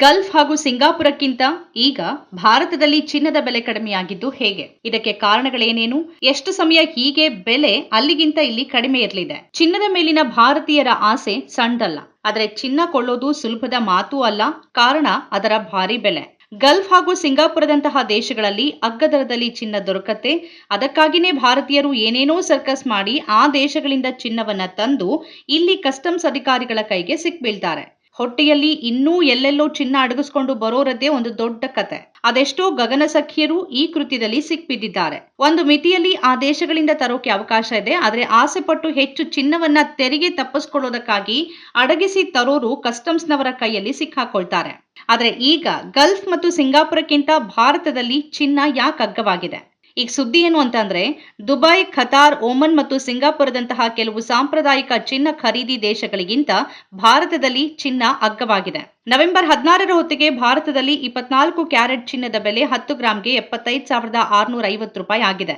Gulf ಹಾಗೂ ಸಿಂಗಾಪುರಕ್ಕಿಂತ ಈಗ ಭಾರತದಲ್ಲಿ ಚಿನ್ನದ ಬೆಲೆ ಕಡಿಮೆಯಾಗಿದ್ದು ಹೇಗೆ? ಇದಕ್ಕೆ ಕಾರಣಗಳೇನೇನು? ಎಷ್ಟು ಸಮಯ ಹೀಗೆ ಬೆಲೆ ಅಲ್ಲಿಗಿಂತ ಇಲ್ಲಿ ಕಡಿಮೆ ಇರಲಿದೆ? ಚಿನ್ನದ ಮೇಲಿನ ಭಾರತೀಯರ ಆಸೆ ಸಣ್ಣದಲ್ಲ. ಆದರೆ ಚಿನ್ನ ಕೊಳ್ಳೋದು ಸುಲಭದ ಮಾತೂ ಅಲ್ಲ, ಕಾರಣ ಅದರ ಭಾರಿ ಬೆಲೆ. ಗಲ್ಫ್ ಹಾಗೂ ಸಿಂಗಾಪುರದಂತಹ ದೇಶಗಳಲ್ಲಿ ಅಗ್ಗದರದಲ್ಲಿ ಚಿನ್ನ ದೊರಕತ್ತೆ. ಅದಕ್ಕಾಗಿನೇ ಭಾರತೀಯರು ಏನೇನೋ ಸರ್ಕಸ್ ಮಾಡಿ ಆ ದೇಶಗಳಿಂದ ಚಿನ್ನವನ್ನ ತಂದು ಇಲ್ಲಿ ಕಸ್ಟಮ್ಸ್ ಅಧಿಕಾರಿಗಳ ಕೈಗೆ ಸಿಕ್ಬೀಳ್ತಾರೆ ಹೊಟ್ಟೆಯಲ್ಲಿ ಇನ್ನೂ ಎಲ್ಲೆಲ್ಲೋ ಚಿನ್ನ ಅಡಗಿಸ್ಕೊಂಡು ಬರೋರದ್ದೇ ಒಂದು ದೊಡ್ಡ ಕತೆ. ಅದೆಷ್ಟೋ ಗಗನ ಸಖಿಯರು ಈ ಕೃತ್ಯದಲ್ಲಿ ಸಿಕ್ಬಿದ್ದಿದ್ದಾರೆ. ಒಂದು ಮಿತಿಯಲ್ಲಿ ಆ ದೇಶಗಳಿಂದ ತರೋಕೆ ಅವಕಾಶ ಇದೆ, ಆದರೆ ಆಸೆ ಪಟ್ಟು ಹೆಚ್ಚು ಚಿನ್ನವನ್ನ ತೆರಿಗೆ ತಪ್ಪಿಸ್ಕೊಳ್ಳೋದಕ್ಕಾಗಿ ಅಡಗಿಸಿ ತರೋರು ಕಸ್ಟಮ್ಸ್ನವರ ಕೈಯಲ್ಲಿ ಸಿಕ್ಕಾಕೊಳ್ತಾರೆ. ಆದರೆ ಈಗ ಗಲ್ಫ್ ಮತ್ತು ಸಿಂಗಾಪುರಕ್ಕಿಂತ ಭಾರತದಲ್ಲಿ ಚಿನ್ನ ಯಾಕೆ ಅಗ್ಗವಾಗಿದೆ? ಈಗ ಸುದ್ದಿ ಏನು ಅಂತಂದ್ರೆ ದುಬೈ, ಖತಾರ್ ಓಮನ್ ಮತ್ತು ಸಿಂಗಾಪುರದಂತಹ ಕೆಲವು ಸಾಂಪ್ರದಾಯಿಕ ಚಿನ್ನ ಖರೀದಿ ದೇಶಗಳಿಗಿಂತ ಭಾರತದಲ್ಲಿ ಚಿನ್ನ ಅಗ್ಗವಾಗಿದೆ. ನವೆಂಬರ್ ಹದಿನಾರರ ಹೊತ್ತಿಗೆ ಭಾರತದಲ್ಲಿ ಇಪ್ಪತ್ನಾಲ್ಕು ಕ್ಯಾರೆಟ್ ಚಿನ್ನದ ಬೆಲೆ ಹತ್ತು ಗ್ರಾಂಗೆ ಎಪ್ಪತ್ತೈದು ಸಾವಿರದ ಆರುನೂರ ಐವತ್ತು ರೂಪಾಯಿ ಆಗಿದೆ.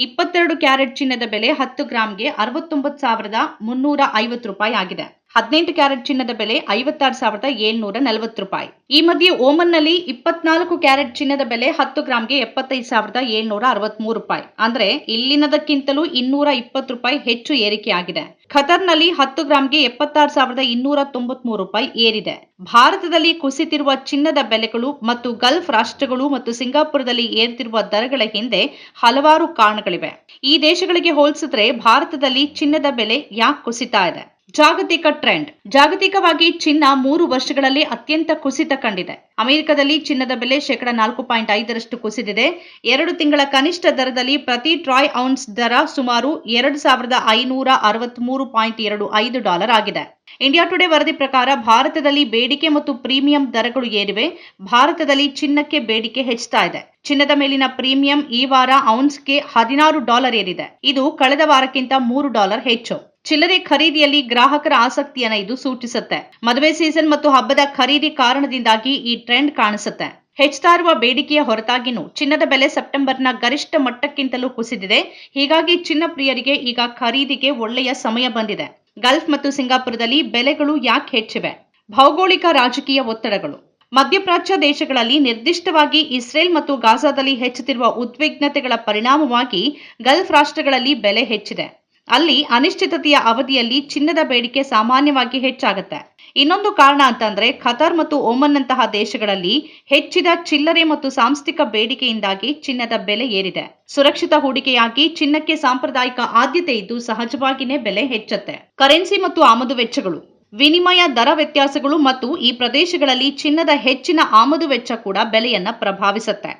ಇಪ್ಪತ್ತೆರಡು ಕ್ಯಾರೆಟ್ ಚಿನ್ನದ ಬೆಲೆ ಹತ್ತು ಗ್ರಾಂಗೆ ಅರವತ್ತೊಂಬತ್ತು ಸಾವಿರದ ಮುನ್ನೂರ ಐವತ್ತು ರೂಪಾಯಿ ಆಗಿದೆ. ಹದಿನೆಂಟು ಕ್ಯಾರೆಟ್ ಚಿನ್ನದ ಬೆಲೆ ಐವತ್ತಾರು ಸಾವಿರದ ಏಳ್ನೂರ ನಲವತ್ತು ರೂಪಾಯಿ. ಈ ಮಧ್ಯೆ ಓಮನ್ನಲ್ಲಿ ಇಪ್ಪತ್ನಾಲ್ಕು ಕ್ಯಾರೆಟ್ ಚಿನ್ನದ ಬೆಲೆ ಹತ್ತು ಗ್ರಾಮ್ಗೆ ಎಪ್ಪತ್ತೈದು ಸಾವಿರದ ಏಳ್ನೂರ ಅರವತ್ಮೂರು ರೂಪಾಯಿ. ಅಂದ್ರೆ ಇಲ್ಲಿನದಕ್ಕಿಂತಲೂ ಇನ್ನೂರ ಇಪ್ಪತ್ತು ರೂಪಾಯಿ ಹೆಚ್ಚು ಏರಿಕೆಯಾಗಿದೆ ಖತರ್ನಲ್ಲಿ ಹತ್ತು ಗ್ರಾಮ್ಗೆ ಎಪ್ಪತ್ತಾರು ಸಾವಿರದ ಇನ್ನೂರ ತೊಂಬತ್ಮೂರು ರೂಪಾಯಿ ಏರಿದೆ. ಭಾರತದಲ್ಲಿ ಕುಸಿತಿರುವ ಚಿನ್ನದ ಬೆಲೆಗಳು ಮತ್ತು ಗಲ್ಫ್ ರಾಷ್ಟ್ರಗಳು ಮತ್ತು ಸಿಂಗಾಪುರದಲ್ಲಿ ಏರ್ತಿರುವ ದರಗಳ ಹಿಂದೆ ಹಲವಾರು ಕಾರಣಗಳಿವೆ. ಈ ದೇಶಗಳಿಗೆ ಹೋಲಿಸಿದ್ರೆ ಭಾರತದಲ್ಲಿ ಚಿನ್ನದ ಬೆಲೆ ಯಾಕೆ ಕುಸಿತಾ ಇದೆ? ಜಾಗತಿಕ ಟ್ರೆಂಡ್. ಜಾಗತಿಕವಾಗಿ ಚಿನ್ನ ಮೂರು ವರ್ಷಗಳಲ್ಲಿ ಅತ್ಯಂತ ಕುಸಿತ ಕಂಡಿದೆ. ಅಮೆರಿಕದಲ್ಲಿ ಚಿನ್ನದ ಬೆಲೆ ಶೇಕಡ ನಾಲ್ಕು ಪಾಯಿಂಟ್ ಐದರಷ್ಟು ಕುಸಿದಿದೆ. ಎರಡು ತಿಂಗಳ ಕನಿಷ್ಠ ದರದಲ್ಲಿ ಪ್ರತಿ ಟ್ರಾಯ್ ಔನ್ಸ್ ದರ ಸುಮಾರು ಎರಡು ಸಾವಿರದ ಐನೂರ ಅರವತ್ಮೂರು ಪಾಯಿಂಟ್ ಎರಡು ಐದು ಡಾಲರ್ ಆಗಿದೆ. ಇಂಡಿಯಾ ಟುಡೇ ವರದಿ ಪ್ರಕಾರ ಭಾರತದಲ್ಲಿ ಬೇಡಿಕೆ ಮತ್ತು ಪ್ರೀಮಿಯಂ ದರಗಳು ಏರಿವೆ. ಭಾರತದಲ್ಲಿ ಚಿನ್ನಕ್ಕೆ ಬೇಡಿಕೆ ಹೆಚ್ಚುತ್ತಾ ಇದೆ. ಚಿನ್ನದ ಮೇಲಿನ ಪ್ರೀಮಿಯಂ ಈ ವಾರ ಔನ್ಸ್ಗೆ ಹದಿನಾರು ಡಾಲರ್ ಏರಿದೆ. ಇದು ಕಳೆದ ವಾರಕ್ಕಿಂತ ಮೂರು ಡಾಲರ್ ಹೆಚ್ಚು. ಚಿಲ್ಲರೆ ಖರೀದಿಯಲ್ಲಿ ಗ್ರಾಹಕರ ಆಸಕ್ತಿಯನ್ನು ಇದು ಸೂಚಿಸುತ್ತೆ. ಮದುವೆ ಸೀಸನ್ ಮತ್ತು ಹಬ್ಬದ ಖರೀದಿ ಕಾರಣದಿಂದಾಗಿ ಈ ಟ್ರೆಂಡ್ ಕಾಣಿಸುತ್ತೆ. ಹೆಚ್ಚುತ್ತಾ ಇರುವ ಬೇಡಿಕೆಯ ಹೊರತಾಗಿನೂ ಚಿನ್ನದ ಬೆಲೆ ಸೆಪ್ಟೆಂಬರ್ನ ಗರಿಷ್ಠ ಮಟ್ಟಕ್ಕಿಂತಲೂ ಕುಸಿದಿದೆ. ಹೀಗಾಗಿ ಚಿನ್ನ ಪ್ರಿಯರಿಗೆ ಈಗ ಖರೀದಿಗೆ ಒಳ್ಳೆಯ ಸಮಯ ಬಂದಿದೆ. ಗಲ್ಫ್ ಮತ್ತು ಸಿಂಗಾಪುರದಲ್ಲಿ ಬೆಲೆಗಳು ಯಾಕೆ ಹೆಚ್ಚಿವೆ? ಭೌಗೋಳಿಕ ರಾಜಕೀಯ ಒತ್ತಡಗಳು. ಮಧ್ಯಪ್ರಾಚ್ಯ ದೇಶಗಳಲ್ಲಿ ನಿರ್ದಿಷ್ಟವಾಗಿ ಇಸ್ರೇಲ್ ಮತ್ತು ಗಾಜಾದಲ್ಲಿ ಹೆಚ್ಚುತ್ತಿರುವ ಉದ್ವಿಗ್ನತೆಗಳ ಪರಿಣಾಮವಾಗಿ ಗಲ್ಫ್ ರಾಷ್ಟ್ರಗಳಲ್ಲಿ ಬೆಲೆ ಹೆಚ್ಚಿದೆ. ಅಲ್ಲಿ ಅನಿಶ್ಚಿತತೆಯ ಅವಧಿಯಲ್ಲಿ ಚಿನ್ನದ ಬೇಡಿಕೆ ಸಾಮಾನ್ಯವಾಗಿ ಹೆಚ್ಚಾಗುತ್ತೆ. ಇನ್ನೊಂದು ಕಾರಣ ಅಂತಂದ್ರೆ ಖತರ್ ಮತ್ತು ಓಮನ್ನಂತಹ ದೇಶಗಳಲ್ಲಿ ಹೆಚ್ಚಿದ ಚಿಲ್ಲರೆ ಮತ್ತು ಸಾಂಸ್ಥಿಕ ಬೇಡಿಕೆಯಿಂದಾಗಿ ಚಿನ್ನದ ಬೆಲೆ ಏರಿದೆ. ಸುರಕ್ಷಿತ ಹೂಡಿಕೆಯಾಗಿ ಚಿನ್ನಕ್ಕೆ ಸಾಂಪ್ರದಾಯಿಕ ಆದ್ಯತೆ ಇದ್ದು ಸಹಜವಾಗಿಯೇ ಬೆಲೆ ಹೆಚ್ಚುತ್ತೆ. ಕರೆನ್ಸಿ ಮತ್ತು ಆಮದು ವೆಚ್ಚಗಳು. ವಿನಿಮಯ ದರ ವ್ಯತ್ಯಾಸಗಳು ಮತ್ತು ಈ ಪ್ರದೇಶಗಳಲ್ಲಿ ಚಿನ್ನದ ಹೆಚ್ಚಿನ ಆಮದು ವೆಚ್ಚ ಕೂಡ ಬೆಲೆಯನ್ನ ಪ್ರಭಾವಿಸುತ್ತೆ.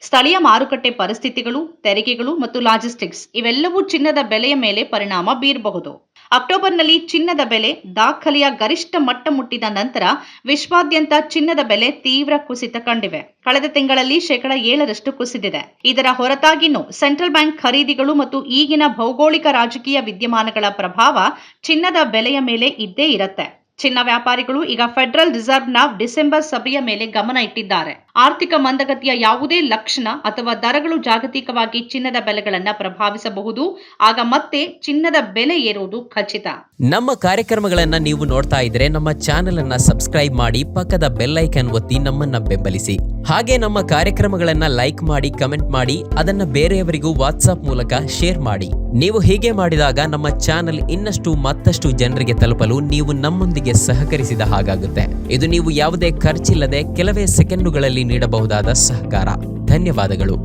ಸ್ಥಳೀಯ ಮಾರುಕಟ್ಟೆ ಪರಿಸ್ಥಿತಿಗಳು, ತೆರಿಗೆಗಳು ಮತ್ತು ಲಾಜಿಸ್ಟಿಕ್ಸ್ ಇವೆಲ್ಲವೂ ಚಿನ್ನದ ಬೆಲೆಯ ಮೇಲೆ ಪರಿಣಾಮ ಬೀರಬಹುದು. ಅಕ್ಟೋಬರ್ನಲ್ಲಿ ಚಿನ್ನದ ಬೆಲೆ ದಾಖಲೆಯ ಗರಿಷ್ಠ ಮಟ್ಟ ಮುಟ್ಟಿದ ನಂತರ ವಿಶ್ವಾದ್ಯಂತ ಚಿನ್ನದ ಬೆಲೆ ತೀವ್ರ ಕುಸಿತ ಕಂಡಿವೆ. ಕಳೆದ ತಿಂಗಳಲ್ಲಿ ಶೇಕಡ ಏಳರಷ್ಟು ಕುಸಿದಿದೆ. ಇದರ ಹೊರತಾಗಿನೂ ಸೆಂಟ್ರಲ್ ಬ್ಯಾಂಕ್ ಖರೀದಿಗಳು ಮತ್ತು ಈಗಿನ ಭೌಗೋಳಿಕ ರಾಜಕೀಯ ವಿದ್ಯಮಾನಗಳ ಪ್ರಭಾವ ಚಿನ್ನದ ಬೆಲೆಯ ಮೇಲೆ ಇದ್ದೇ ಇರುತ್ತೆ. ಚಿನ್ನ ವ್ಯಾಪಾರಿಗಳು ಈಗ ಫೆಡರಲ್ ರಿಸರ್ವ್ನ ಡಿಸೆಂಬರ್ ಸಭೆಯ ಮೇಲೆ ಗಮನ ಇಟ್ಟಿದ್ದಾರೆ. ಆರ್ಥಿಕ ಮಂದಗತಿಯ ಯಾವುದೇ ಲಕ್ಷಣ ಅಥವಾ ದರಗಳು ಜಾಗತಿಕವಾಗಿ ಚಿನ್ನದ ಬೆಲೆಗಳನ್ನ ಪ್ರಭಾವಿಸಬಹುದು. ಆಗ ಮತ್ತೆ ಚಿನ್ನದ ಬೆಲೆ ಏರುವುದು ಖಚಿತ. ನಮ್ಮ ಕಾರ್ಯಕ್ರಮಗಳನ್ನ ನೀವು ನೋಡ್ತಾ ಇದ್ರೆ ನಮ್ಮ ಚಾನೆಲ್ ಅನ್ನ ಸಬ್ಸ್ಕ್ರೈಬ್ ಮಾಡಿ ಪಕ್ಕದ ಬೆಲ್ಲೈಕನ್ ಒತ್ತಿ ನಮ್ಮನ್ನ ಬೆಂಬಲಿಸಿ. ಹಾಗೆ ನಮ್ಮ ಕಾರ್ಯಕ್ರಮಗಳನ್ನ ಲೈಕ್ ಮಾಡಿ, ಕಮೆಂಟ್ ಮಾಡಿ, ಅದನ್ನ ಬೇರೆಯವರಿಗೂ ವಾಟ್ಸ್ಆಪ್ ಮೂಲಕ ಶೇರ್ ಮಾಡಿ. ನೀವು ಹೀಗೆ ಮಾಡಿದಾಗ ನಮ್ಮ ಚಾನೆಲ್ ಇನ್ನಷ್ಟು ಮತ್ತಷ್ಟು ಜನರಿಗೆ ತಲುಪಲು ನೀವು ನಮ್ಮೊಂದಿಗೆ ಸಹಕರಿಸಿದ ಹಾಗಾಗುತ್ತೆ. ಇದು ನೀವು ಯಾವುದೇ ಖರ್ಚಿಲ್ಲದೆ ಕೆಲವೇ ಸೆಕೆಂಡುಗಳಲ್ಲಿ ನೀಡಬಹುದಾದ ಸಹಕಾರ. ಧನ್ಯವಾದಗಳು.